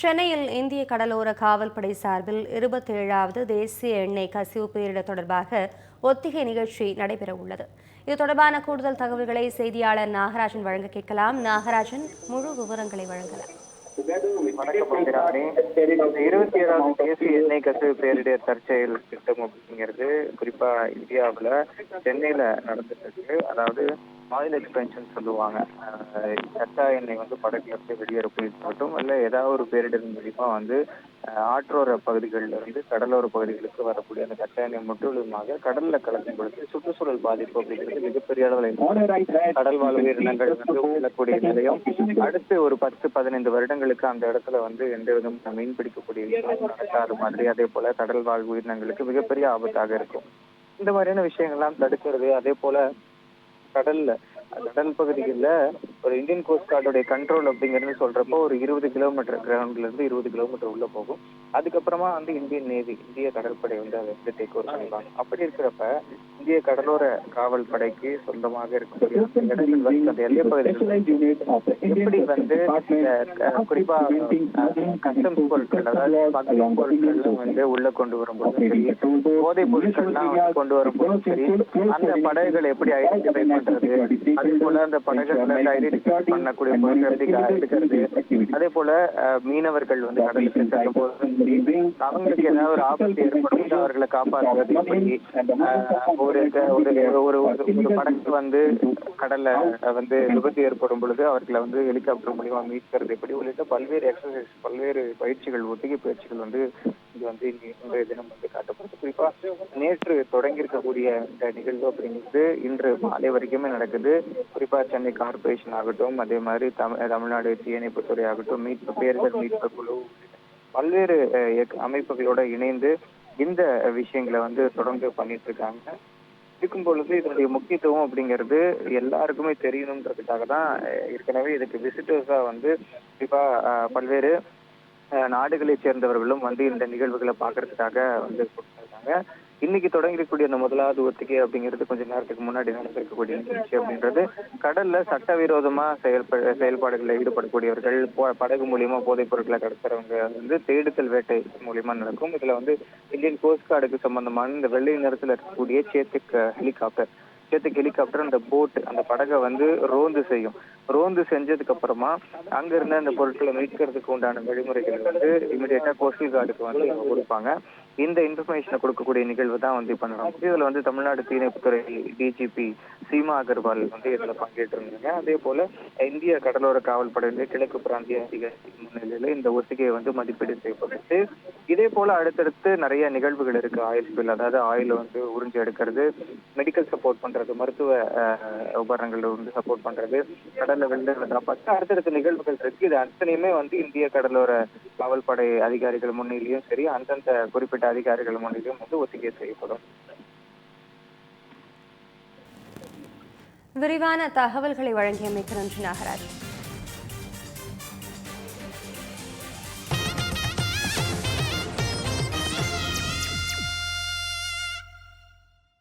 சென்னையில் இந்திய கடலோர காவல்படை சார்பில் இருபத்தேழாவது தேசிய எண்ணெய் கசிவு பேரிடர் தொடர்பாக ஒத்திகை நிகழ்ச்சி நடைபெற உள்ளது. இது தொடர்பான கூடுதல் தகவல்களை செய்தியாளர் நாகராஜன் வழங்க கேட்கலாம். நாகராஜன் முழு விவரங்களை வழங்கலாம். இருபத்தி ஏழாவது தேசிய எண்ணெய் கசிவு பேரிடர் தற்செயல் திட்டம் அப்படிங்கிறது குறிப்பா இந்தியாவுல சென்னையில நடந்துட்டு இருக்கு. அதாவது ஆயில் எக்ஸ்பென்ஷன் சொல்லுவாங்க. கச்சா எண்ணெய் வந்து படகுல இருந்து வெளியேற மட்டும் இல்லை ஏதாவது ஒரு பேரிடர் மூலிமா வந்து ஆற்றோர பகுதிகளில் இருந்து கடலோர பகுதிகளுக்கு வரக்கூடிய அந்த கச்சா எண்ணெய் முற்றிலுமாக கடல்ல கலக்கும் பொழுது சுற்றுச்சூழல் பாதிப்பு அப்படிங்கிறது மிகப்பெரிய அளவில் கடல் வாழ் உயிரினங்கள் வந்து உயிரக்கூடிய நிலையம். அடுத்து ஒரு பத்து பதினைந்து வருடங்களுக்கு அந்த இடத்துல வந்து எந்த விதம் மீன் பிடிக்கக்கூடிய நடக்காத மாதிரி அதே போல கடல் வாழ் உயிரினங்களுக்கு மிகப்பெரிய ஆபத்தாக இருக்கும். இந்த மாதிரியான விஷயங்கள்லாம் தடுக்கிறது அதே போல கடல்ல. கடல் பகுதிகளில் ஒரு இந்தியன் கோஸ்ட் கார்டுடைய கண்ட்ரோல் அப்படிங்கிறது சொல்றப்போ ஒரு இருபது கிலோமீட்டர் கிரவுண்ட்ல இருந்து இருபது கிலோமீட்டர் உள்ள போகும். அதுக்கப்புறமா வந்து இந்தியன் நேவி இந்திய கடற்படை வந்து அதை வந்து டேக் ஓவர் பண்ணிப்பாங்க. அப்படி இருக்கிறப்ப இந்திய கடலோர காவல் படைக்கு சொந்தமாக இருக்கக்கூடிய இடங்கள் வந்து அந்த எல்லை பகுதிகள் எப்படி வந்து குறிப்பா கஸ்டம்ஸ் பொருட்கள் அதாவது பங்கு பொருட்கள் வந்து உள்ள கொண்டு வரும்போது சரி போதைப் பொருட்கள்லாம் கொண்டு வரும்போது சரி அந்த படகுகளை எப்படி ஐடென்டிஃபை பண்றது அதே போல அந்த படகுகளை ஐடென்டிஃபை பண்ணக்கூடிய எடுக்கிறது அதே போல மீனவர்கள் வந்து கடலுக்கு செல்லும் போது அவங்களுக்கு ஏதாவது ஒரு ஆபத்து ஏற்படும் அவர்களை காப்பாற்றுவது ஒரு ஒரு ஒரு படகு வந்து கடல்ல வந்து விபத்து ஏற்படும் பொழுது அவர்களை வந்து ஹெலிகாப்டர் மூலியமா மீட்கிறது எப்படி உள்ளிட்ட பல்வேறு எக்ஸசைஸ் பல்வேறு பயிற்சிகள் ஒத்திகை பயிற்சிகள் வந்து இது வந்து இன்றைய தினம் வந்து காட்டப்படுது குறிப்பா நேற்று தொடங்கி இருக்கக்கூடிய இந்த நிகழ்வு அப்படிங்கிறது இன்று மாலை வரைக்குமே நடக்குது. குறிப்பா சென்னை கார்பரேஷன் ஆகட்டும் அதே மாதிரி தமிழ் தமிழ்நாடு தீயணைப்புத்துறை ஆகட்டும் மீட்பு பேரிடர் மீட்பு குழு பல்வேறு அமைப்புகளோட இணைந்து இந்த விஷயங்களை வந்து தொடர்ந்து பண்ணிட்டு இருக்காங்க இருக்கும் பொழுது இதனுடைய முக்கியத்துவம் அப்படிங்கிறது எல்லாருக்குமே தெரியணுன்றதுக்காக தான் ஏற்கனவே இதுக்கு விசிட்டர்ஸா வந்து குறிப்பா அஹ், பல்வேறு அஹ், நாடுகளைச் சேர்ந்தவர்களும் வந்து இந்த நிகழ்வுகளை பார்க்கறதுக்காக வந்து கொடுத்துருக்காங்க இன்னைக்கு தொடங்கிருக்கக்கூடிய அந்த முதலாவது ஒத்திகை அப்படிங்கிறது கொஞ்ச நேரத்துக்கு முன்னாடி நடந்திருக்கக்கூடிய நிகழ்ச்சி அப்படின்றது. கடல்ல சட்டவிரோதமா செயல்பட செயல்பாடுகளில் ஈடுபடக்கூடியவர்கள் படகு மூலியமா போதைப் பொருட்களை கடத்துறவங்க வந்து தேடுதல் வேட்டை மூலியமா நடக்கும். இதுல வந்து இந்தியன் கோஸ்ட் கார்டுக்கு சம்பந்தமான இந்த வெள்ளை நிறத்துல இருக்கக்கூடிய சேத்துக் ஹெலிகாப்டர். சேத்துக் ஹெலிகாப்டர் அந்த போட் அந்த படகை வந்து ரோந்து செய்யும். ரோந்து செஞ்சதுக்கு அப்புறமா அங்க இருந்த அந்த பொருட்களை மீட்கிறதுக்கு உண்டான வழிமுறைகள் வந்து இமிடியேட்டா கோஸ்டல் கார்டுக்கு வந்து இவங்க கொடுப்பாங்க. இந்த இன்ஃபர்மேஷனை கொடுக்கக்கூடிய நிகழ்வு தான் வந்து இப்ப நடக்கும் இதுல வந்து தமிழ்நாடு தீயணைப்புத்துறை டிஜிபி சீமா அகர்வால் வந்து இதுல பங்கேற்றிருந்தாங்க. அதே போல இந்திய கடலோர காவல் படையினுடைய கிழக்கு பிராந்திய அதிகாரி முன்னிலையில இந்த ஒத்திகையை வந்து மதிப்பீடு செய்யப்பட்டுச்சு. இதே போல அடுத்தடுத்து நிறைய நிகழ்வுகள் இருக்கு. ஆயில் ஸ்பில் அதாவது ஆயில் வந்து உறிஞ்சி எடுக்கிறது மெடிக்கல் சப்போர்ட் பண்றது மருத்துவ உபகரணங்கள் வந்து சப்போர்ட் பண்றது கடல் வெள்ள காப்பாற்ற அடுத்தடுத்த நிகழ்வுகள் இருக்கு. இது அத்தனையுமே வந்து இந்திய கடலோர காவல்படை அதிகாரிகள் முன்னிலையும் சரி அந்தந்த குறிப்பிட்ட அதிகாரிகள் முன்னிலையும் வந்து ஒத்திகை செய்யப்படும். விரிவான தகவல்களை வழங்கியமைக்கு நன்றி நாகராஜ்.